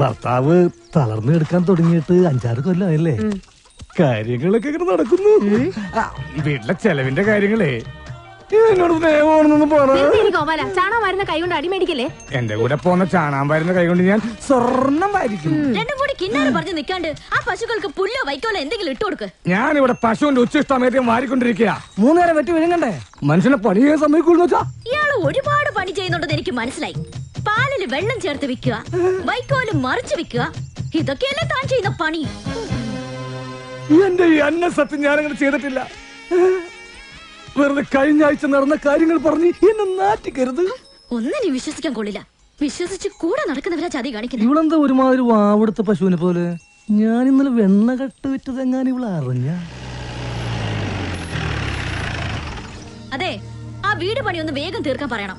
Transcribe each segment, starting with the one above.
ഭർത്താവ് തളർന്നു എടുക്കാൻ തുടങ്ങിയിട്ട് അഞ്ചാറ് കൊല്ലമായല്ലേ കാര്യങ്ങളൊക്കെ ഇങ്ങനെ നടക്കുന്നു. വീട്ടിലെ ചെലവിന്റെ കാര്യങ്ങളേ കൈ കൊണ്ട് അടിമേടിക്കല്ലേ എന്റെ കൂടെ പോന്ന ചാണാൻ വരുന്ന കൈ കൊണ്ട് ഞാൻ സ്വർണം വാരിക്കും. രണ്ടും കൂടി കിന്നാരം പറഞ്ഞു നിൽക്കാണ്ട് ആ പശുക്കൾക്ക് പുല്ലോ വൈക്കോലോ എന്തെങ്കിലും ഇട്ട് കൊടുക്ക്. ഞാൻ ഇവിടെ പശുവിന്റെ ഉച്ചിഷ്ടമേദ്യം വാരിക്കൊണ്ടിരിക്കുക. മൂന്നേരം വെട്ടി വിഴുങ്ങണ്ടേ? മനുഷ്യനെ പണി ചെയ്യാൻ സമ്മതിക്കുള്ളൂ ഇയാൾ ഇയാൾ ഒരുപാട് പണി ചെയ്യുന്നുണ്ടെന്ന് എനിക്ക് മനസ്സിലായി. പാലിൽ വെള്ളം ചേർത്ത് വെക്കുക. വൈക്കോൽ മറിച്ചു വെക്കുക. ഇതൊക്കെയല്ലേ താൻ ചെയ്യുന്ന പണി? എന്റെ ഈ അന്ന സത്യം ഞാനങ്ങനെ ചെയ്തിട്ടില്ല. വെറുതെ കഴിഞ്ഞ ആഴ്ച നടന്ന കാര്യങ്ങൾ പറഞ്ഞ് എന്നെ നാറ്റിക്കരുത്. ഒന്നിനെ വിശ്വസിക്കാൻ കൊള്ളില്ല. വിശ്വസിച്ച് കൂടെ നടക്കുന്നവരാ ചതി കാണിക്കുന്നത്. ഇവളെന്താ ഒരുമാതിരി വാവെടുത്ത പശുവിനെ പോലെ? ഞാൻ ഇന്നലെ വെണ്ണ കട്ട് വിറ്റത് എങ്ങാൻ ഇവളെ അറിഞ്ഞ? അതെ ആ വീട് പണി ഒന്ന് വേഗം തീർക്കാൻ പറയണം.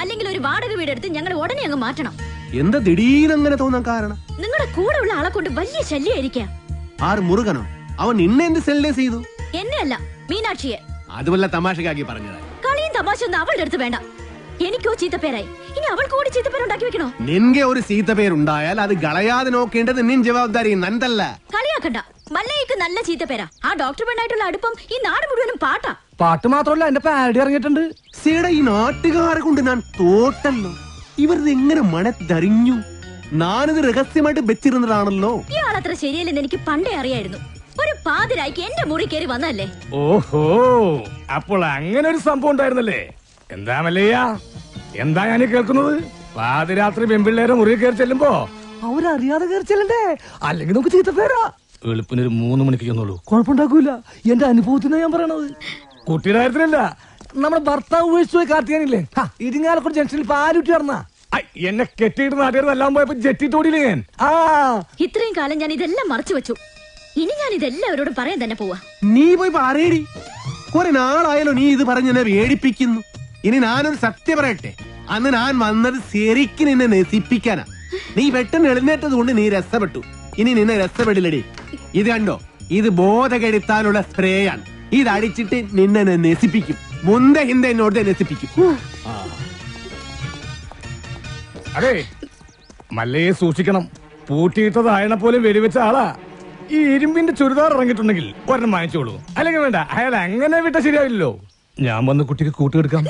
അല്ലെങ്കിൽ ഒരു വാടക വീടെടുത്ത് ഞങ്ങൾ ഉടനെ അങ്ങ് മാറ്റണം. എന്താ ദിടീരങ്ങനെ തോന്നാൻ കാരണം? നിങ്ങളുടെ കൂടെ ഉള്ള ആളെ കൊണ്ട് വലിയ ശല്യമായിരിക്കാം. ആർ മുറുകനോ? അവൻ നിന്നെ എന്ത് സെല്ലേ ചെയ്തു? എന്നെ അല്ല മീനാക്ഷിയെ അതുവല്ല തമാശക്കാക്കി പറഞ്ഞത്. കളിയും തമാശ ഒന്നും അവളുടെ അടുത്ത് വേണ്ട. എനിക്കോ ചീത്തപ്പേരായി. ഇനി അവൾ കൂടി ചീത്തപ്പേരുണ്ടാക്കി വെക്കണോ? നിന്റെ ഒരു ചീത്തപ്പേരുണ്ടായാൽ അത് കളയാതെ നോക്കേണ്ടത് നിൻ ജവാബ്ദാരി നന്ദല്ല കളിയാക്കണ്ട. മല്ലയ്ക്ക് നല്ല ചീത്തപ്പേരാ. ആ ഡോക്ടർ പെണ്ണായിട്ടുള്ള അടുപ്പം ഈ നാട് മുഴുവനും പാട്ടാ. പാട്ട് മാത്രമല്ല എന്റെ പാരഡി ഇറങ്ങിയിട്ടുണ്ട്. സീട ഈ നാട്ടുകാരെ കൊണ്ട് ഞാൻ തോട്ടല്ലോ. ഇവരിത് എങ്ങനെ മണത്തറിഞ്ഞു ഞാനിത് രഹസ്യമായിട്ട് വെച്ചിരുന്നതാണല്ലോ. ഇയാളത്ര ശരിയല്ലെന്ന് എനിക്ക് പണ്ടേ അറിയായിരുന്നു. ഒരു പാതിരായിക്ക് എന്റെ മുറി കയറി വന്നല്ലേ ഓഹോ അപ്പോൾ അങ്ങനെ ഒരു സംഭവം ഉണ്ടായിരുന്നല്ലേ? എന്താ മല്ലയ്യ? എന്താ ഞാൻ കേൾക്കുന്നത്? പാതിരാത്രി പെമ്പിള്ളേരെ മുറി കയറി ചെല്ലുമ്പോ? അവരറിയാതെ കയറി ചെല്ലണ്ടേ? അല്ലെങ്കിൽ നമുക്ക് ചീത്ത പേരാ. എളുപ്പിനൊരു മൂന്ന് മണിക്ക് ചെന്നുള്ളൂ കുഴപ്പമുണ്ടാക്കൂല. എന്റെ അനുഭവത്തിനാ ഞാൻ പറയണത്. കുട്ടിയുടെ കാര്യത്തിലല്ല നമ്മുടെ ഭർത്താവ് ഉപേക്ഷിച്ചു പോയി കാർത്തിയാനില്ലേ ഇരിങ്ങാലക്കൂടെ ജംഗ്ഷനിൽ പാലുറ്റി നടന്നാ. എന്നെ കെട്ടിയിട്ട് നാട്ടുകാരെല്ലാം പോയപ്പോ ജെട്ടി തോടിയില്ലേ ഞാൻ? ആ. ഇത്രയും കാലം ഞാൻ ഇതെല്ലാം മറച്ചു വെച്ചു. ഇനി ഞാൻ ഇതെല്ലാവരോടും പറയാൻ തന്നെ പോവാ. നീ പോയി പറയടി. കുറെ നാളായാലോ നീ ഇത് പറഞ്ഞ് എന്നെ വേടിപ്പിക്കുന്നു. ഇനി ഞാനൊരു സത്യം പറയട്ടെ. അന്ന് ഞാൻ വന്നത് ശരിക്ക് നിന്നെ നശിപ്പിക്കാനാ. നീ പെട്ടെന്ന് എഴുന്നേറ്റത് കൊണ്ട് നീ രസപ്പെട്ടു ഇനി നിന്നെ രസപ്പെടില്ലടി ഇത് കണ്ടോ? ഇത് ബോധകെടുത്താനുള്ള സ്പ്രേയാണ്. ഇത് അടിച്ചിട്ട് നിന്നെ ഞാൻ നശിപ്പിക്കും. മുന്ത ഹിന്ദ എന്നോട് നശിപ്പിക്കും. അതെ മല്ലയെ സൂക്ഷിക്കണം. പൂട്ടിയിട്ടതായണ പോലെ വെടിവെച്ച ആളാ. ഈ ഇരുമ്പിന്റെ ചുരിദാർ ഇറങ്ങിയിട്ടുണ്ടെങ്കിൽ ഒരെണ്ണം വാങ്ങിച്ചോളൂ. അല്ലെങ്കിൽ വേണ്ട അയാൾ അങ്ങനെ വിട്ട ശരിയാവില്ലല്ലോ. ഞാൻ വന്ന് കുട്ടിക്ക് കൂട്ടുകെടുക്കാം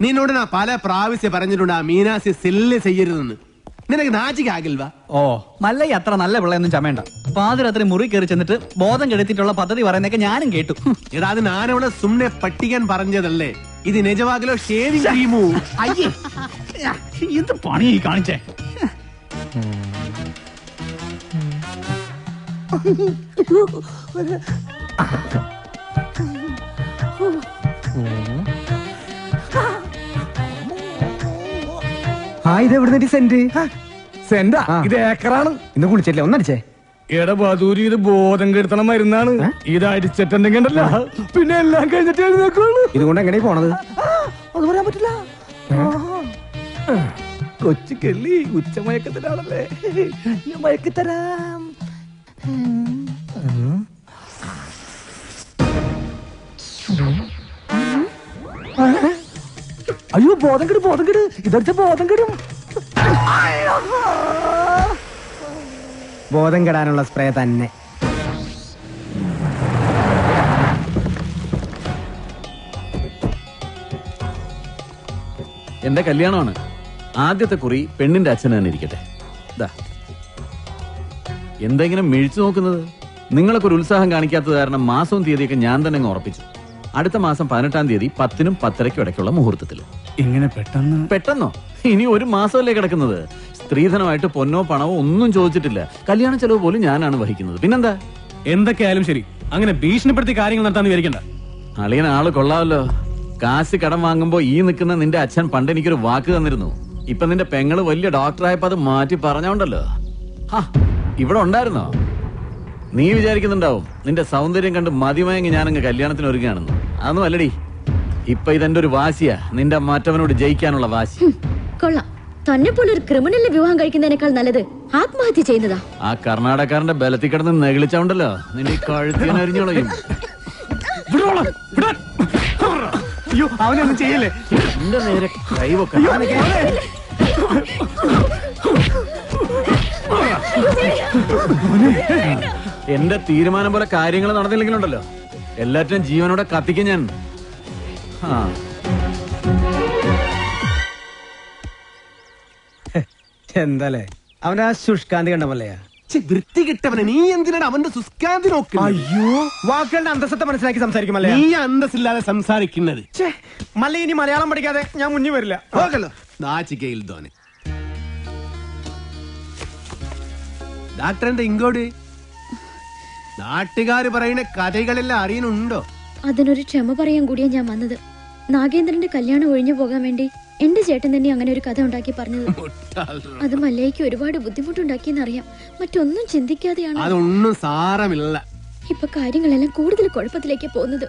നിന്നോട് ഞാൻ പല പ്രാവശ്യം പറഞ്ഞിട്ടുണ്ട് ആ മീനാസി സെല്ല് ചെയ്യരുതെന്ന്. നിനക്ക് നാച്ചിക്കാകിൽവാ ഓ. മല്ലയ്യ അത്ര നല്ല പിള്ളയൊന്നും ചമയണ്ട. പാതിരാത്രി മുറി കയറി ചെന്നിട്ട് ബോധം കെടുത്തിട്ടുള്ള പദ്ധതി പറയുന്നൊക്കെ ഞാനും കേട്ടു. എടാ അത് ഞാനവിടെ സുമ്നെ പട്ടിക്കാൻ പറഞ്ഞതല്ലേ? ഇത് നിജവാകിലോ ഷേവിംഗ് ക്രീമോ? അയ്യേ. എന്ത് പണി ഈ കാണിച്ചേ? ആ ഇത് എവിടെ സെന്റ് സെന്റാ ഇത് ഏക്കറാണ്. ഇന്ന് കുളിച്ചില്ലേ ഒന്നടിച്ചേ എടാ ബദൂരി ഇത് ബോധം കെടുത്തണ മരുന്നാണ്. ഇത് അടിച്ചിട്ടുണ്ടെങ്കിൽ ഉണ്ടല്ലോ. പിന്നെ എല്ലാം കഴിഞ്ഞിട്ട് എഴുന്നേക്കുള്ളൂ ഇതുകൊണ്ട് എങ്ങനെ പോണത്? അത് പറയാൻ പറ്റില്ല. കൊച്ചു കെള്ളി ഉച്ച മയക്കത്തിലാണല്ലേ. ഞാൻ മയക്കിത്തരാം. അയ്യോ ബോധം കെടും ബോധം കെട് ഇതടിച്ച ബോധം കെടും ബോധം കെടാനുള്ള സ്പ്രേ തന്നെ. എന്റെ കല്യാണമാണ്. ആദ്യത്തെ കുറി പെണ്ണിന്റെ അച്ഛൻ തന്നെ ഇരിക്കട്ടെ. ദാ. എന്തെങ്കിലും മിഴിച്ചു നോക്കുന്നത്? നിങ്ങളൊക്കെ ഒരു ഉത്സാഹം കാണിക്കാത്തത് കാരണം മാസവും തീയതിയൊക്കെ ഞാൻ തന്നെ അങ്ങ് ഉറപ്പിച്ചു. അടുത്ത മാസം പതിനെട്ടാം തീയതി പത്തിനും പത്തരയ്ക്കും ഇടയ്ക്കുള്ള മുഹൂർത്തത്തിൽ ഇങ്ങനെ പെട്ടെന്ന്? പെട്ടെന്നോ? ഇനി ഒരു മാസമല്ലേ കിടക്കുന്നത്. സ്ത്രീധനമായിട്ട് പൊന്നോ പണമോ ഒന്നും ചോദിച്ചിട്ടില്ല. കല്യാണ ചെലവ് പോലും ഞാനാണ് വഹിക്കുന്നത്. പിന്നെന്താ? എന്തൊക്കെയായാലും ശരി. അങ്ങനെ ഭീഷണിപ്പെടുത്തി കാര്യങ്ങൾ നടത്താന്ന് വിചാരിക്കണ്ട. അളിയൻ ആൾ കൊള്ളാമല്ലോ. കാശ് കടം വാങ്ങുമ്പോ ഈ നിൽക്കുന്ന നിന്റെ അച്ഛൻ പണ്ട് എനിക്കൊരു വാക്ക് തന്നിരുന്നു. ഇപ്പൊ നിന്റെ പെങ്ങൾ വലിയ ഡോക്ടറായപ്പോ അത് മാറ്റി പറഞ്ഞോണ്ടല്ലോ. ഹാ ഇവിടെ ഉണ്ടായിരുന്നോ? നീ വിചാരിക്കുന്നുണ്ടാവും. നിന്റെ സൗന്ദര്യം കണ്ട് മതിമയങ്ങി ഞാനങ്ങ് കല്യാണത്തിന് ഒരുങ്ങാണെന്ന് അതൊന്നും അല്ലടി. ഇപ്പൊ ഇതെന്റെ ഒരു വാശിയാ. നിന്റെ മറ്റവനോട് ജയിക്കാനുള്ള വാശി. കൊള്ളാം. തന്നെ പോലൊരു ഒരു ക്രിമിനലിനെ വിവാഹം കഴിക്കുന്നതിനേക്കാൾ നല്ലത് ആത്മഹത്യ ചെയ്യുന്നതാ ആ കർണാടകക്കാരന്റെ ബലത്തിൽ കിടന്ന് നെകിളിച്ചോണ്ടല്ലോ നിന്റെ ഈ കഴുത്തിന് അരിഞ്ഞോളയും അയ്യോ അവനൊന്നും ചെയ്യല്ലേ. നിന്റെ നേരെ കൈവൊക്കെ. എന്റെ തീരുമാനം പോലെ കാര്യങ്ങൾ നടന്നില്ലെങ്കിലുണ്ടല്ലോ. എല്ലാറ്റിനും ജീവനോടെ കത്തിക്കും ഞാൻ. എന്താലേ? അവനാ ആ ശുഷ്കാന്തി കണ്ടമല്ലയാ വൃത്തി കിട്ടവനെ നീ എന്തിനാണ് അവന്റെ സുസ്കാന്തി നോക്കുക അയ്യോ. വാക്കുകളുടെ അന്തസ്സത്തെ മനസ്സിലാക്കി സംസാരിക്കുമല്ലേ? നീ അന്തസ്സില്ലാതെ സംസാരിക്കുന്നത്. മല്ല ഇനി മലയാളം പഠിക്കാതെ ഞാൻ മുന്നി വരില്ല. ഓക്കല്ലോ നാച്ചിക്കയിൽ തോനെ ഡാക്ടർ ഇങ്ങോട്ട്? നാട്ടുകാർ പറയുന്ന കഥകളെല്ലാം അറിയുന്നുണ്ടോ? അതിനൊരു ക്ഷമ പറയാൻ കൂടിയാ ഞാൻ വന്നത്. നാഗേന്ദ്രന്റെ കല്യാണം ഒഴിഞ്ഞു പോകാൻ വേണ്ടി എന്റെ ചേട്ടൻ തന്നെ അങ്ങനെ ഒരു കഥ ഉണ്ടാക്കി പറഞ്ഞത്. അത് മല്ലയ്ക്ക് ഒരുപാട് ബുദ്ധിമുട്ടുണ്ടാക്കിയെന്നറിയാം. മറ്റൊന്നും ചിന്തിക്കാതെയാണ് അതൊന്നും സാരമില്ല. ഇപ്പൊ കാര്യങ്ങളെല്ലാം കൂടുതൽ കുഴപ്പത്തിലേക്ക് പോകുന്നത്.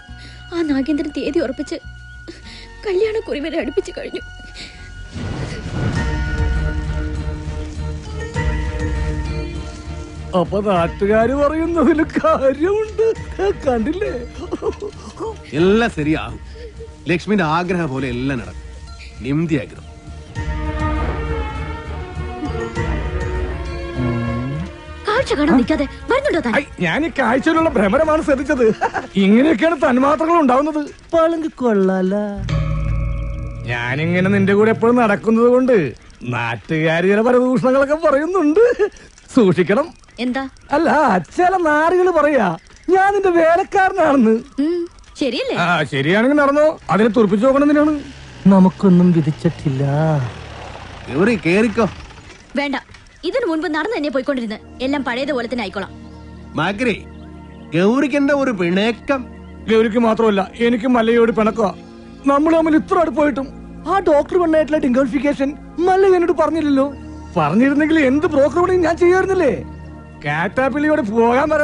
ആ നാഗേന്ദ്രൻ തീയതി ഉറപ്പിച്ച് കല്യാണ കുറിവരെ അടുപ്പിച്ചു കഴിഞ്ഞു. അപ്പൊ നാട്ടുകാര് പറയുന്നതിൽ കാര്യമുണ്ട്. കണ്ടില്ലേ? എല്ലാം ശരിയാകും. ലക്ഷ്മിന്റെ ആഗ്രഹം പോലെ എല്ലാം നടക്കും. നിംതി ആഗ്രഹം. കാഴ്ച കാണാൻ നിൽക്കാതെ വരുന്നുണ്ടോ താൻ? ഐ, ഞാൻ ഈ കാഴ്ചയിലുള്ള ഭ്രമരമാണ് ശ്രദ്ധിച്ചത്. ഇങ്ങനെയൊക്കെയാണ് തന്മാത്രകൾ ഉണ്ടാവുന്നത്. പളുങ്ക് കൊള്ളാല. ഞാനിങ്ങനെ നിന്റെ കൂടെ എപ്പോഴും നടക്കുന്നത് കൊണ്ട് നാട്ടുകാർ ചില പരദൂഷണങ്ങളൊക്കെ പറയുന്നുണ്ട്. സൂക്ഷിക്കണം. എന്താ? അല്ല ചില നാറുകൾ പറയാ ഞാൻ നിന്റെ വേലക്കാരനാണെന്ന്. ഉം, ശരിയല്ലേ? ആ ശരിയാണെങ്കിൽ നടന്നോ. അതിനെ തുറപ്പിച്ചു നോക്കണം എന്തിനാണ്? നമുക്കൊന്നും വിധിച്ചിട്ടില്ല. കേറിക്കോ. വേണ്ട. ഇതിനു മുൻപ് നടന്നു തന്നെ പോയിക്കൊണ്ടിരുന്നത് എല്ലാം പഴയതുപോലെ തന്നെ ആയിക്കോളാം. മകരെ ഗൗരിക്ക് എന്താ ഒരു പിണക്കം? ഗൗരിക്ക് മാത്രമല്ല എനിക്ക് മല്ലയോട് പിണക്കുക നമ്മൾ തമ്മിൽ ഇത്ര അടുപ്പായിട്ടും ആ ഡോക്ടർ പെണ്ണായിട്ടുള്ള ഡിംഗോളിഫിക്കേഷൻ മല്ല എന്നോട് പറഞ്ഞില്ലല്ലോ. പറഞ്ഞിരുന്നെങ്കിൽ എന്ത് ബ്രോക്കർ പണിയും ഞാൻ ചെയ്യാറുന്നില്ലേ കാറ്റാപ്പിള്ളിയോട് പോകാൻ പറ.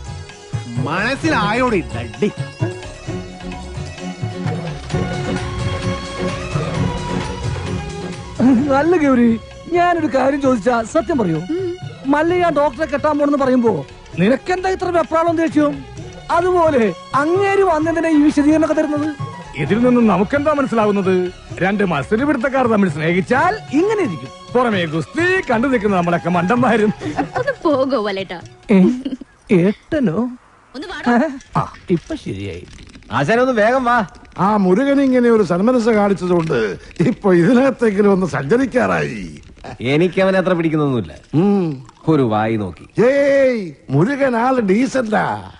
മനസ്സിലായോടി. ഡഡി നല്ല ഗൗരി ഞാനൊരു കാര്യം ചോദിച്ചാ സത്യം പറയൂ. മല്ലയ്യ ഡോക്ടറെ കെട്ടാൻ പോണെന്ന് പറയുമ്പോ നിനക്കെന്താ ഇത്ര വെപ്രാളം ദേഷ്യം? അതുപോലെ അങ്ങേര് വന്നതിനെ ഈ വിശദീകരണമൊക്കെ തരുന്നത്? ഇതിൽ നിന്നും നമുക്കെന്താ മനസ്സിലാവുന്നത്? രണ്ട് മത്സര പിടുത്തക്കാർ തമ്മിൽ സ്നേഹിച്ചാൽ ഇങ്ങനെ ഇരിക്കും. പുറമേ ഗുസ്തി കണ്ടു നിൽക്കുന്ന നമ്മളൊക്കെ മണ്ടന്മാരും. ഒന്ന് പോകോ വലേട്ടാ. ഏട്ടനോ? ഇപ്പൊ ശരിയായി. ആശാനൊന്ന് വേഗം വാ. ആ മുരുകൻ ഇങ്ങനെ ഒരു സന്മനസ് കാണിച്ചതുകൊണ്ട് ഇപ്പൊ ഇതിനകത്തെങ്കിലും ഒന്ന് സഞ്ചരിക്കാറായി. എനിക്ക് അവനെ അത്ര പിടിക്കുന്നൊന്നുമില്ല. ഒരു വായി നോക്കി. ഏയ് മുരുകൻ ആൾ ഡീസന്റാ.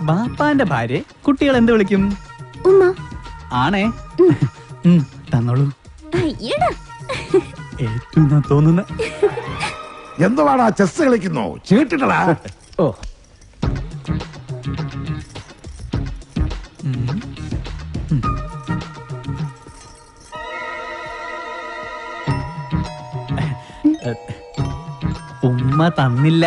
ബാപ്പാന്റെ ഭാര്യ കുട്ടികൾ എന്ത് വിളിക്കും? ഉമ്മ. ആണേ. തന്നോളൂ. ഏറ്റവും തോന്നുന്ന. എന്തുവാടാ ചെസ് കളിക്കുന്നു? ചീട്ടിട്ടടാ. ഓ ഉമ്മ തന്നില്ല.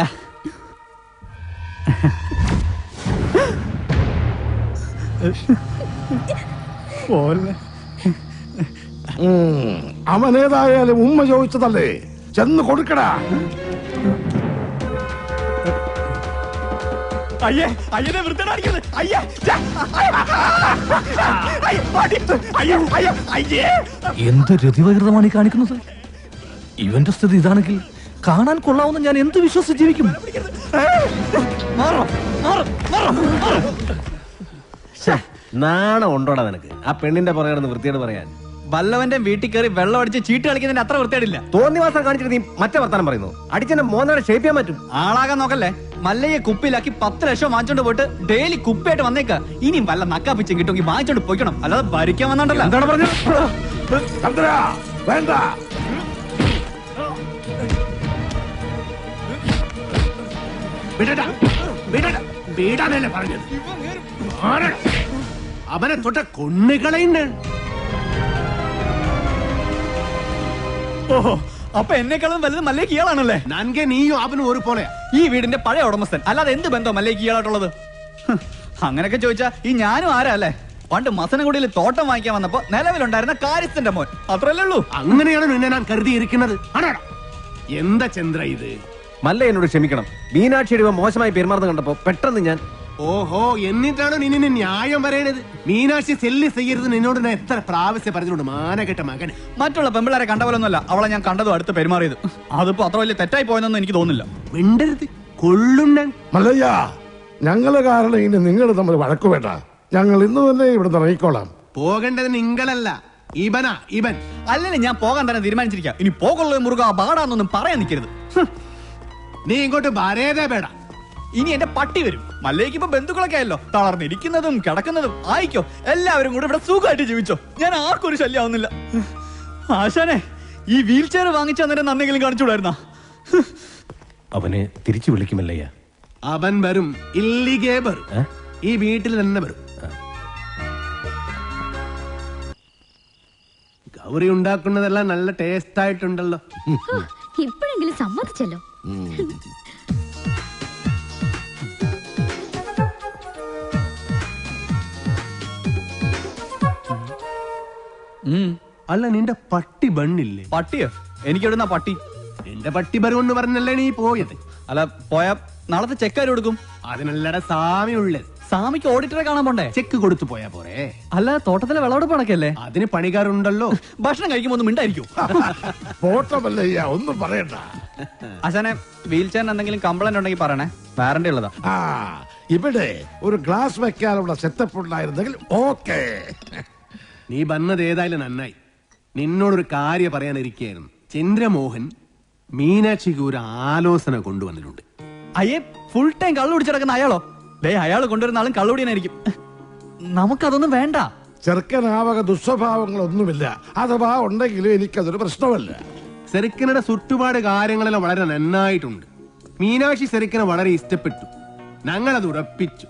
അവനേതായാലും ഉമ്മ ചോദിച്ചതല്ലേ? ചെന്ന് കൊടുക്കടാ. അയ്യേ അയ്യനെ അയ്യേ. എന്ത് രതിവകൃതമാണ് ഈ കാണിക്കുന്നത്? ഇവന്റെ സ്ഥിതി ഇതാണെങ്കിൽ കാണാൻ കൊള്ളാവുന്ന ഞാൻ എന്ത് വിശ്വസിച്ച് ജീവിക്കും. നാണം ഉണ്ടോടാ നിനക്ക്? ആ പെണ്ണിന്റെ പുറകെ കിടന്ന് വൃത്തിയോട് പറയാൻ. വല്ലവന്റെ വീട്ടിൽ കയറി വെള്ളം അടിച്ച് ചീട്ട് കളിക്കുന്നതിന് അത്ര വൃത്തിയായിട്ടില്ല തോന്നിവാസം കാണിച്ചിട്ട് നീ മറ്റേ വർത്താനം പറയുന്നു. അടിച്ചെന്നെ മോന്നോടെ ഷേപ്പ് ചെയ്യാൻ പറ്റും. ആളാകാൻ നോക്കല്ലേ? മല്ലയെ കുപ്പിയിലാക്കി പത്ത് ലക്ഷം വാങ്ങിച്ചോണ്ട് പോയിട്ട് ഡെയിലി കുപ്പിയായിട്ട് വന്നേക്ക. ഇനിയും വല്ല നക്കാപ്പിച്ചും കിട്ടുമെങ്കിൽ വാങ്ങിച്ചോണ്ട് പോയിക്കണം. അല്ലാതെ ഭരിക്കാൻ വന്നോണ്ടല്ലോ. എന്താണ് പറഞ്ഞത്? വേണ്ട. വിടടാ വിടടാ വിടാനല്ലേ പറഞ്ഞത്? അവനെ തൊട്ട കൊണ്ണുകളയുണ്ട് ഓഹോ അപ്പൊ എന്നെക്കാളും വലുത് മല്ലേക്ക് ഇയാളാണല്ലേ? നൻകെ നീയും അവനും ഒരു പോലെയാ. ഈ വീടിന്റെ പഴയ ഉടമസ്ഥൻ അല്ലാതെ എന്ത് ബന്ധം മല്ലേക്ക് ഇയാളായിട്ടുള്ളത്? അങ്ങനെയൊക്കെ ചോദിച്ചാ ഈ ഞാനും ആരാ അല്ലേ? പണ്ട് മസനഗുഡിയിൽ തോട്ടം വാങ്ങിക്കാൻ വന്നപ്പോ നിലവിലുണ്ടായിരുന്ന കാര്യസ്ഥന്റെ മോൻ. അത്രല്ലേ ഉള്ളൂ. അങ്ങനെയാണ് നിന്നെ ഞാൻ കരുതിയിരിക്കുന്നത്. എന്താ ചന്ദ്ര ഇത്? മല്ല എന്നോട് ക്ഷമിക്കണം. മീനാക്ഷിയുടെ ഇവ മോശമായി പെരുമാറുന്ന കണ്ടപ്പോ പെട്ടെന്ന് ഞാൻ ഓഹോ എന്നിട്ടാണോ നീ നിന്നെ ന്യായം പറയണത്? മീനാക്ഷി സെല്ല് ചെയ്യരുത് നിന്നോട് ഞാൻ എത്ര പ്രാവശ്യം പറഞ്ഞിട്ടുണ്ട് മാനകെട്ട മകൻ മറ്റുള്ള പെമ്പിളാരെ കണ്ട പോലൊന്നുമല്ല. അവളെ ഞാൻ കണ്ടതും അടുത്ത് പെരുമാറിയത്. അതിപ്പോ അത്ര വലിയ തെറ്റായി പോയെന്നൊന്നും എനിക്ക് തോന്നുന്നില്ല. മിണ്ടരുത്. കൊള്ളും ഞാൻ. മല്ലയ്യ ഞങ്ങൾ കാരണം ഇനി നിങ്ങൾ തമ്മിൽ വഴക്കു വേണ്ട. ഞങ്ങൾ ഇന്ന് തന്നെ ഇവിടെ ഇറങ്ങിക്കോളാം. പോകേണ്ടത് നിങ്ങളല്ല. ഇവനാ ഇവൻ. അല്ലെങ്കിൽ ഞാൻ പോകാൻ തന്നെ തീരുമാനിച്ചിരിക്കാം. ഇനി പോകുള്ളൂ മുറുക പാടാന്നൊന്നും പറയാൻ നിൽക്കരുത്. നീ ഇങ്ങോട്ട് വരേതേ പേട ഇനി എന്റെ പട്ടി വരും. മല്ലേക്ക് ഇപ്പൊ ബന്ധുക്കളൊക്കെ ആയല്ലോ. തളർന്നിരിക്കുന്നതും കിടക്കുന്നതും ആയിക്കോ. എല്ലാവരും കൂടെ ഇവിടെ സുഖമായിട്ട് ജീവിച്ചോ. ഞാൻ ആർക്കും ഒരു ശല്യം ആവുന്നില്ല ആശാനെ ഈ വീൽ ചെയർ വാങ്ങിച്ചു അന്നേരം നന്നെങ്കിലും കാണിച്ചുകൂടായിരുന്ന? അവനെ തിരിച്ചു വിളിക്കുമല്ലയ്യ അവൻ വരും. ഇല്ലിഗേ വരും ഏ? ഈ വീട്ടിൽ തന്നെ വരും. ഗൗരി ഉണ്ടാക്കുന്നതെല്ലാം നല്ല ടേസ്റ്റ് ആയിട്ടുണ്ടല്ലോ. ഇപ്പോഴെങ്കിലും സമ്മതിച്ചല്ലോ. അല്ല നിന്റെ പട്ടി ബണ്ണില്ലേ? പട്ടിയോ? എനിക്കെവിടുന്ന പട്ടി? നിന്റെ പട്ടി വരുമെന്ന് പറഞ്ഞല്ലേ നീ പോയത്. അല്ല പോയാ നാളത്തെ ചെക്കാരും കൊടുക്കും. അതിനല്ലട സാമ്യമുള്ളത് സാമിക്ക് ഓഡിറ്ററെ കാണാൻ പോണ്ടേ? ചെക്ക് കൊടുത്തു പോയാ പോരെ. അല്ല തോട്ടത്തിലെ വിളവെടുപ്പ് അടക്കല്ലേ അതിന് പണിക്കാരുണ്ടല്ലോ ഭക്ഷണം കഴിക്കുമ്പോ ഒന്നും മിണ്ടായിരിക്കും. പോട്ടെ മല്ലയ്യ ഒന്നും പറയണ്ട. അച്ഛനെ വീൽ ചെയറിന് എന്തെങ്കിലും കംപ്ലൈന്റ് ഉണ്ടെങ്കിൽ പറയണേ. വാറണ്ടി ഉള്ളതാ. ആ ഇവിടെ ഒരു ഗ്ലാസ് വെക്കാനുള്ള സെറ്റപ്പ് ഉണ്ടായിരുന്നെങ്കിൽ ഓക്കെ. നീ വന്നത് ഏതായാലും നന്നായി. നിന്നോടൊരു കാര്യം പറയാനിരിക്കുകയായിരുന്നു. ചന്ദ്രമോഹൻ മീനാക്ഷിക്ക് ഒരു ആലോചന കൊണ്ടുവന്നിട്ടുണ്ട്. അയ്യേ ഫുൾ ടൈം കള്ളു കിടക്കുന്ന അയാളോ? ദേ അയാൾ കൊണ്ടുവരുന്ന ആളും കള്ളുടിയനായിരിക്കും. നമുക്കതൊന്നും വേണ്ട. ചെറുക്കനാവക ദുസ്വഭാവങ്ങളൊന്നുമില്ല. അഥവാ ഉണ്ടെങ്കിലും എനിക്കതൊരു പ്രശ്നമല്ല. ചെറുക്കനുടെ ചുറ്റുപാട് കാര്യങ്ങളെല്ലാം വളരെ നന്നായിട്ടുണ്ട്. മീനാക്ഷി ചെറുക്കനെ വളരെ ഇഷ്ടപ്പെട്ടു. ഞങ്ങളത് ഉറപ്പിച്ചു.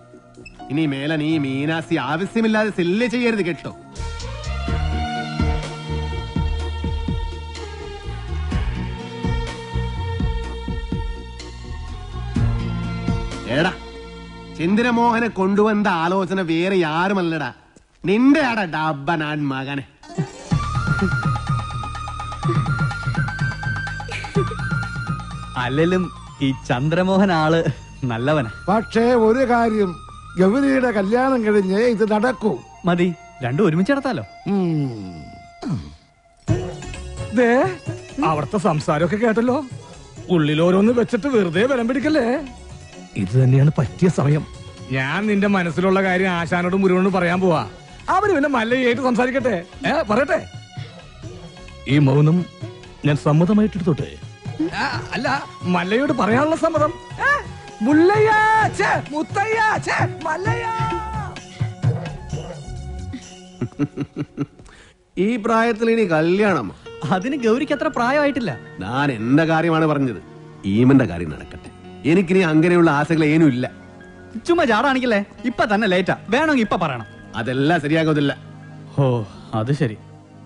ഇനി മേലെ നീ മീനാസി ആവശ്യമില്ലാതെ സെല്ല് ചെയ്യരുത് കേട്ടോ. ഏടാ ചന്ദ്രമോഹനെ കൊണ്ടുവന്ന ആലോചന വേറെ ആരുമല്ലടാ നിന്റെ ആടാ ഡബ്ബ ഞാൻ മകനെ. അല്ലെങ്കിലും ഈ ചന്ദ്രമോഹൻ ആൾ നല്ലവനാ. പക്ഷേ ഒരു കാര്യം ഗൗരിയുടെ കല്യാണം കഴിഞ്ഞേ ഇത് നടക്കൂ. മതി രണ്ടും ഒരുമിച്ച് നടത്താലോ. ദേ അവിടുത്തെ സംസാരമൊക്കെ കേട്ടല്ലോ. ഉള്ളിലോരോന്ന് വെച്ചിട്ട് വെറുതെ വരം പിടിക്കല്ലേ ഇത് തന്നെയാണ് പറ്റിയ സമയം. ഞാൻ നിന്റെ മനസ്സിലുള്ള കാര്യം ആശാനോടും മുരുവനോടും പറയാൻ പോവാ. അവർ പിന്നെ മല്ലയായിട്ട് സംസാരിക്കട്ടെ. ഏ പറയട്ടെ. ഈ മൗനം ഞാൻ സമ്മതമായിട്ടെടുത്തോട്ടെ? അല്ല മല്ലയോട് പറയാനുള്ള സമ്മതം? മുല്ലയ്യ, മുത്തയ്യ, മല്ലയ്യ. ഈ പ്രായത്തിൽ ഇനി കല്യാണം അതിന് ഗൗരിക്ക് അത്ര പ്രായമായിട്ടില്ല. ഞാൻ എന്റെ കാര്യമാണ് പറഞ്ഞത്. ഈമന്റെ കാര്യം നടക്കട്ടെ. എനിക്കിനി അങ്ങനെയുള്ള ആശകൾ ഏനും ഇല്ല. ചുമ്മാ ചാടാണെങ്കിലേ ഇപ്പൊ തന്നെ ലേറ്റാ വേണമെങ്കിൽ ഇപ്പൊ പറയണം. അതെല്ലാം ശരിയാകുന്നില്ല ഓ അത് ശരി.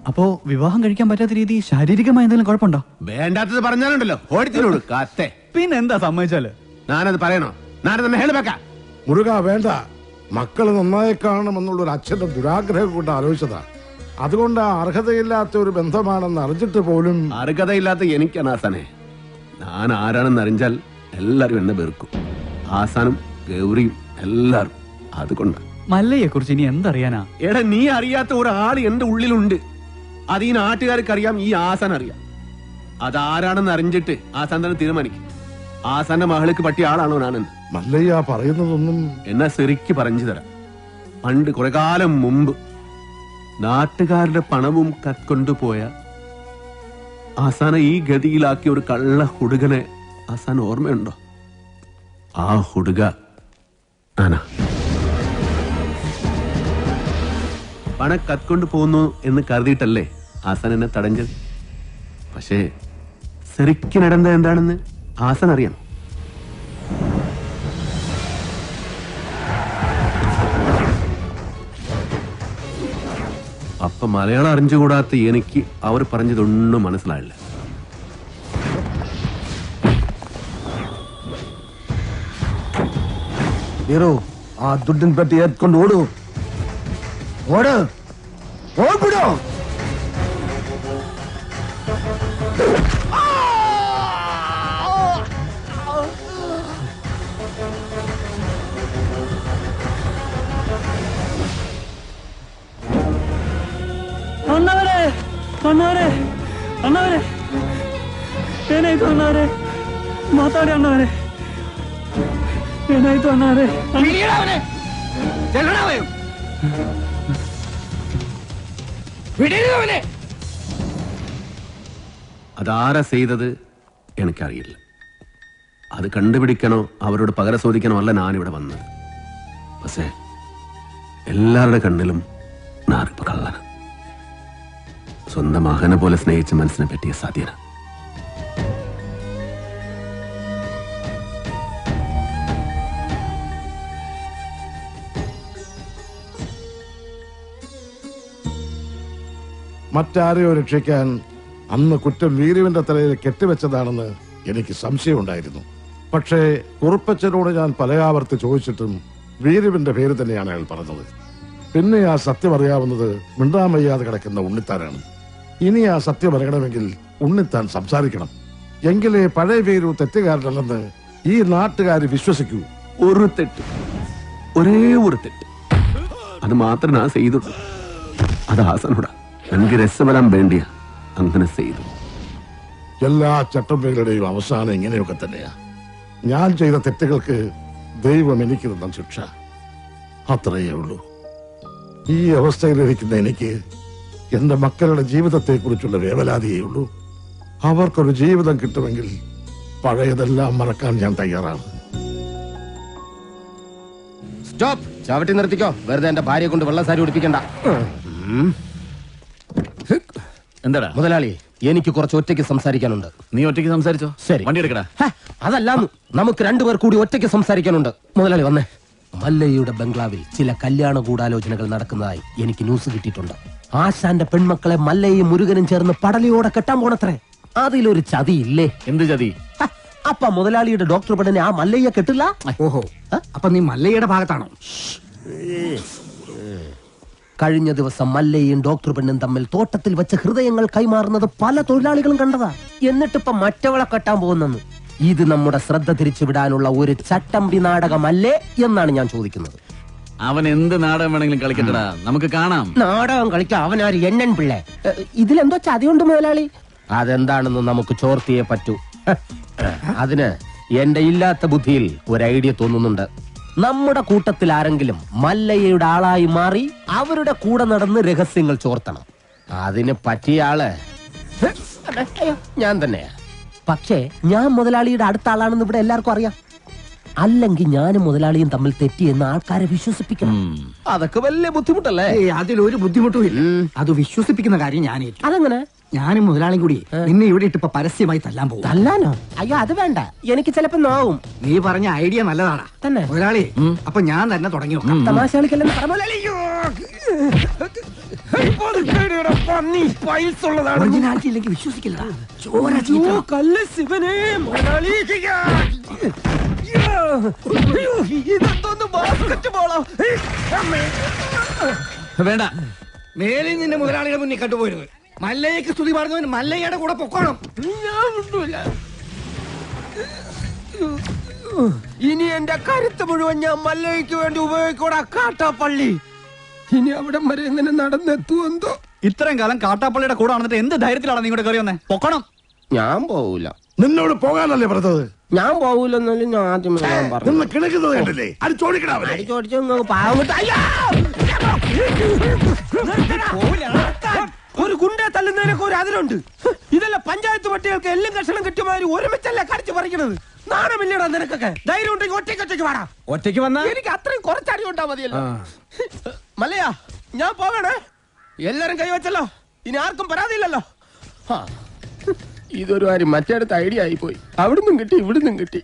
അപ്പോ വിവാഹം കഴിക്കാൻ പറ്റാത്ത രീതി ശാരീരികമായി എന്തെങ്കിലും കുഴപ്പമുണ്ടോ? വേണ്ടാത്തത് പറഞ്ഞാലുണ്ടല്ലോ. ഓടിത്തിനോട് കാത്തെ. പിന്നെ എന്താ സമ്മതിച്ചാൽ? ഞാനത് പറയണോ? ഞാനത് തന്നെ ഹേളുവെക്കാം മുരുക വേണ്ട. മക്കൾ നന്നായി കാണണമെന്നുള്ള ഒരു അച്ഛന്റെ ദുരാഗ്രഹം കൊണ്ട് ആലോചിച്ചതാ. അതുകൊണ്ട് ആ അർഹതയില്ലാത്ത ഒരു ബന്ധമാണെന്ന് അറിഞ്ഞിട്ട് പോലും അർഹതയില്ലാത്ത എനിക്കാണ് ആസനെ ഞാൻ ആരാണെന്ന് അറിഞ്ഞാൽ എല്ലാരും എന്നെ വെറുക്കും. ആസാനും ഗൗരിയും എല്ലാരും അതുകൊണ്ട്. മല്ലയെ കുറിച്ച് ഇനി എന്തറിയാനാ? എടാ നീ അറിയാത്ത ഒരാൾ എന്റെ ഉള്ളിലുണ്ട്. അത് ഈ നാട്ടുകാർക്ക് അറിയാം ഈ ആസാൻ അറിയാം. അതാരാണെന്ന് അറിഞ്ഞിട്ട് ആസാൻ തന്നെ തീരുമാനിക്കും. ആസാന്റെ മഹൾക്ക് പറ്റിയ ആളാണോ ഞാനെന്ന് മല്ലയ്യ പറയുന്നതൊന്നും എന്നെ ശരിക്ക് പറഞ്ഞു തരാം. പണ്ട് കുറെ കാലം മുമ്പ് നാട്ടുകാരുടെ പണവും കത്കൊണ്ടുപോയ ആസാന ഈ ഗതിയിലാക്കിയ ഒരു കള്ള ഹുടുകനെ ആസാൻ ഓർമ്മയുണ്ടോ? ആ ഹുടുക. ആന പണ കത്കൊണ്ട് പോകുന്നു എന്ന് കരുതിയിട്ടല്ലേ ആസാൻ എന്നെ തടഞ്ഞത്? പക്ഷേ ശരിക്കും നടന്നത് എന്താണെന്ന് ആസാൻ അറിയാം അപ്പൊ മലയാളം അറിഞ്ഞുകൂടാത്ത എനിക്ക് അവർ പറഞ്ഞതൊന്നും മനസ്സിലായില്ല. ಹೀರೋ ಆ ದುಡ್ಡಿನ ಪೆಟ್ಟಿ ಎತ್ಕೊಂಡು ಓಡು ಓಡು ಓಡ್ಬಿಡು ಅಣ್ಣವರೇ ಅಣ್ಣವರೇ ಅಣ್ಣವರೇ ಏನಾಯ್ತು ಅಣ್ಣವರೇ ಮಾತಾಡಿ ಅಣ್ಣವರೇ ಏನಾಯ್ತು ಅಣ್ಣವರೇ അതാരാ ചെയ്തത് എനിക്കറിയില്ല അത് കണ്ടുപിടിക്കണോ അവരോട് പകര ചോദിക്കണോ അല്ല ഞാനിവിടെ വന്നത് പക്ഷേ എല്ലാവരുടെ കണ്ണിലും ഞാനിപ്പോ കള്ളന സ്വന്തം മകനെ പോലെ സ്നേഹിച്ച മനസ്സിനെ പറ്റിയ സാധ്യത മറ്റാരെയോ രക്ഷിക്കാൻ അന്ന് കുറ്റം വീരുവിന്റെ തലയിൽ കെട്ടിവെച്ചതാണെന്ന് എനിക്ക് സംശയമുണ്ടായിരുന്നു. പക്ഷേ കുറുപ്പച്ചനോട് ഞാൻ പലയാവർത്തി ചോദിച്ചിട്ടും വീരുവിന്റെ പേര് തന്നെയാണ് അയാൾ പറഞ്ഞത്. പിന്നെ ആ സത്യം അറിയാവുന്നത് മിണ്ടാമയ്യാതെ കിടക്കുന്ന ഉണ്ണിത്താനാണ്. ഇനി ആ സത്യം അറിയണമെങ്കിൽ ഉണ്ണിത്താൻ സംസാരിക്കണം. എങ്കിലേ പഴയ വീരു തെറ്റുകാരനല്ലെന്ന് ഈ നാട്ടുകാർ വിശ്വസിക്കൂ. ഒരു തെറ്റ്. ഒരേ ഒരു തെറ്റ്. അത് മാത്രം ആ അത് ഹാസനോടാ. എനിക്ക് രസവരാൻ വേണ്ടിയാ അങ്ങനെ ചെയ്തു. എല്ലാ ചട്ടമ്പകളുടെയും അവസാനം ഇങ്ങനെയൊക്കെ തന്നെയാ. ഞാൻ ചെയ്ത തെറ്റുകൾക്ക് ദൈവം എനിക്ക് തന്ന ശിക്ഷ. അത്രയേ ഉള്ളൂ. ഈ അവസ്ഥയിലിരിക്കുന്ന എനിക്ക് എന്റെ മക്കളുടെ ജീവിതത്തെക്കുറിച്ചുള്ള വേവലാതിയേ ഉള്ളൂ. അവർക്കൊരു ജീവിതം കിട്ടുമെങ്കിൽ പഴയതെല്ലാം മറക്കാൻ ഞാൻ തയ്യാറാണ്. സ്റ്റോപ്പ്. ചവിട്ടി നിർത്തിക്കോ. വെറുതെ എന്റെ ഭാര്യയെ കൊണ്ട് വെള്ളസാരി ഉടിപ്പിക്കണ്ട. എന്താടാ? മുതലാളി എനിക്ക് കുറച്ച് ഒറ്റയ്ക്ക് സംസാരിക്കാനുണ്ട്. നീ ഒറ്റയ്ക്ക് സംസാരിച്ചോ? ശരി. വണ്ടി എടുക്കടാ. അതല്ല നമുക്ക് രണ്ടുപേർ കൂടി ഒറ്റയ്ക്ക് സംസാരിക്കാനുണ്ട്. മുതലാളി വന്നേ. മല്ലയുടെ ബംഗ്ലാവിൽ ചില കല്യാണ ഗൂഢാലോചനകൾ നടക്കുന്നതായി എനിക്ക് ന്യൂസ് കിട്ടിയിട്ടുണ്ട്. ആശാന്റെ പെൺമക്കളെ മല്ലയും മുരുകനും ചേർന്ന് പടലിയോടെ കെട്ടാൻ പോണത്രേ. അതിലൊരു ചതി ഇല്ലേ എന്ത് ചതി? അപ്പൊ മുതലാളിയുടെ ഡോക്ടർ പെടനെ ആ മല്ലയ്യ കെട്ടില്ല? ഓഹോ. അപ്പൊ നീ മല്ലയുടെ ഭാഗത്താണോ? കഴിഞ്ഞ ദിവസം മല്ലയും ഡോക്ടർ പെണ്ണും തമ്മിൽ തോട്ടത്തിൽ വെച്ച് ഹൃദയങ്ങൾ കൈമാറുന്നത് പല തൊഴിലാളികളും കണ്ടതാ. എന്നിട്ടിപ്പൊ മറ്റവളെ കെട്ടാൻ പോകുന്നെന്ന്. ഇത് നമ്മുടെ ശ്രദ്ധ തിരിച്ചുവിടാനുള്ള ഒരു ചട്ടമ്പി നാടകമല്ലേ എന്നാണ് ഞാൻ ചോദിക്കുന്നത്. അവൻ എന്ത് നാടകം വേണമെങ്കിലും കളിക്കട്ടടാ. നമുക്ക് കാണാം. നാടകം കളിക്കാൻ അവനാര് എണ്ണൻ പിള്ളേ? ഇതിലെന്തോ ചതിയുണ്ട് മുതലാളി. അതെന്താണെന്ന് നമുക്ക് ചോർത്തിയേ പറ്റൂ. അതിന് എന്റെ ഇല്ലാത്ത ബുദ്ധിയിൽ ഒരു ഐഡിയ തോന്നുന്നുണ്ട്. നമ്മുടെ കൂട്ടത്തിൽ ആരെങ്കിലും മല്ലയ്യയുടെ ആളായി മാറി അവരുടെ കൂടെ നടന്ന് രഹസ്യങ്ങൾ ചോർത്തണം. അതിന് പറ്റിയ ആൾ അയ്യോ, ഞാൻ തന്നെയാ. പക്ഷേ ഞാൻ മുതലാളിയുടെ അടുത്ത ആളാണെന്ന് ഇവിടെ എല്ലാവർക്കും അറിയാം. അല്ലെങ്കിൽ ഞാനും മുതലാളിയും തമ്മിൽ തെറ്റിയെന്ന് ആൾക്കാരെ വിശ്വസിപ്പിക്കണം. അതൊക്കെ വലിയ ബുദ്ധിമുട്ടല്ലേ? അതിലൊരു ബുദ്ധിമുട്ടും ഇല്ല. അത് വിശ്വസിപ്പിക്കുന്ന കാര്യം ഞാൻ അതങ്ങനെ അതെങ്ങനെ? ഞാനും മുതലാളി കൂടി നിന്നെ ഇവിടെ ഇട്ടിപ്പോ പരസ്യമായി തല്ലാൻ പോകും തല്ലാനോ? അയ്യോ അത് വേണ്ട. എനിക്ക് ചിലപ്പോ നോവും. നീ പറഞ്ഞ ഐഡിയ നല്ലതാണ് തന്നെ. മുതലാളി അപ്പൊ ഞാൻ തന്നെ തുടങ്ങി നോക്കാം തമാശ കളിക്കല്ലെന്ന് വിശ്വസിക്കില്ല ചോര വേണ്ട. മേലിൽ നിന്റെ മുതലാളിയുടെ മുന്നിൽ കണ്ടുപോരുത്. മല്ലയ്ക്ക് സ്തുതി പറഞ്ഞവൻ മല്ലയ്യയുടെ കൂടെ പൊക്കോണം. ഇനി എന്റെ കരുത്ത് മുഴുവൻ ഞാൻ മല്ലയ്ക്ക് വേണ്ടി ഉപയോഗിക്കൂടാ കാട്ടാപ്പള്ളി. ഇനി അവിടെ വരെ എങ്ങനെ നടന്നെത്തുമെന്തോ ഇത്രയും കാലം കാട്ടാപ്പള്ളിയുടെ കൂടെ നടന്നിട്ട് എന്ത് ധൈര്യത്തിലാണ് നീ ഇങ്ങോട്ട് കയറി വന്നേ? പൊക്കണം. ഞാൻ പോവൂല. നിന്നോട് പോകാനല്ലേ പറഞ്ഞത്? ഞാൻ പോവൂലെന്നല്ലേ ഞാൻ ആദ്യം ഞാൻ പറഞ്ഞു നിന്ന് കിണക്കുന്നത് കണ്ടില്ലേ? അത് ചോദിക്കണാവല്ലേ ചോദിച്ചു പാവം പോവില്ല അയ്യോ! ഒരു ഗുണ്ടെ തല്ലുന്നതിനൊക്കെ ഒരു അതിലുണ്ട് ഇതല്ല പഞ്ചായത്ത് പട്ടികൾക്ക് എല്ലാം കഷണം കിട്ടിയമാതിരി ഒരുമിച്ചല്ലേ കടിച്ചു പറിക്കണത്? നാണമില്ലടാ നിനക്കൊക്കെ. ധൈര്യം ഉണ്ടെങ്കിൽ ഒറ്റയ്ക്ക് ഒറ്റയ്ക്ക് വാടാ. ഒറ്റയ്ക്ക് വന്നാ? എനിക്ക് അത്രയും കുറച്ചടി ഉണ്ടാ മതിയല്ലോ. മല്ലയാ ഞാൻ പോകണേ എല്ലാരും കൈവച്ചല്ലോ ഇനി ആർക്കും പരാതിയില്ലല്ലോ. ഇതൊരു കാര്യം മറ്റേടത്ത് ഐഡിയ ആയി പോയി അവിടുന്നും കിട്ടി ഇവിടുന്നും കിട്ടി.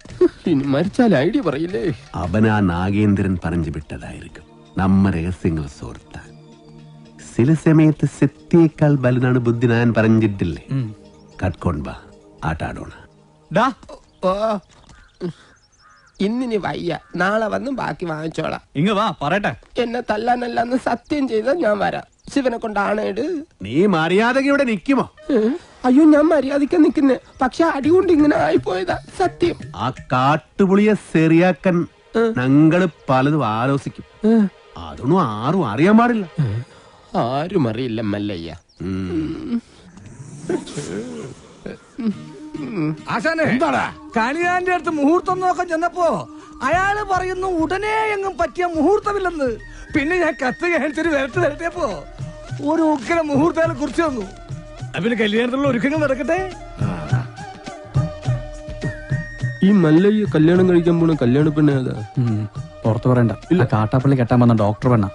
ഇനി മരിച്ചാൽ ഐഡിയ പറയില്ലേ? അവനാ ആ നാഗേന്ദ്രൻ പറഞ്ഞു വിട്ടതായിരിക്കും. നമ്മ രഹസ്യങ്ങൾ സോർത്താൻ. ചില സമയത്ത് സെത്തിയേക്കാൾ ബലനാണ് ബുദ്ധി ഞാൻ പറഞ്ഞിട്ടില്ലേ? കട്ട്കൊണ്ട ആട്ടാടോണ. ഇന്നിനി വയ്യ. നാളെ വന്ന് ബാക്കി വാങ്ങിച്ചോളാം. ഇങ്ങ് വാ പറയട്ടെ. എന്നെ തല്ലാനല്ല സത്യം ചെയ്താൽ ഞാൻ വരാം. ശിവനെ കൊണ്ടാണേട് നീ മര്യാദയ്ക്ക് ഇവിടെ നിക്കുമോ അയ്യോ ഞാൻ മര്യാദയ്ക്ക് നിക്കുന്നെ. പക്ഷെ അടി കൊണ്ട് ഇങ്ങനെ ആയിപ്പോയതാ സത്യം. ആ കാട്ടുപുളിയെ ശരിയാക്കാൻ ഞങ്ങൾ പലതും ആലോചിക്കും അതൊന്നും ആരും അറിയാൻ പാടില്ല. ആരും അറിയില്ല മല്ലയ്യ. ആശാനെ എന്താടാ? കണിയാന്റെ അടുത്ത് മുഹൂർത്തം നോക്കാൻ ചെന്നപ്പോ അയാൾ പറയുന്നു ഉടനെ എങ്ങും പറ്റിയ മുഹൂർത്തമില്ലെന്ന്. പിന്നെ ഞാൻ കത്ത് കാണിച്ചൊരു വരട്ട് വരട്ടിയപ്പോ ഒരു ഉഗ്ര മുഹൂർത്തങ്ങളെ കുറിച്ച് തന്നു അപ്പൊ കല്യാണത്തിലുള്ള ഒരുക്കങ്ങൾ നടക്കട്ടെ? ഈ മല്ലയ്യ കല്യാണം കഴിക്കാൻ പോണ കല്യാണ പെണ്ണ ഏതാ? പുറത്തു പറയണ്ട. ഇല്ല. കാട്ടാപ്പള്ളി കെട്ടാൻ വന്ന ഡോക്ടർ പെണ്ണ.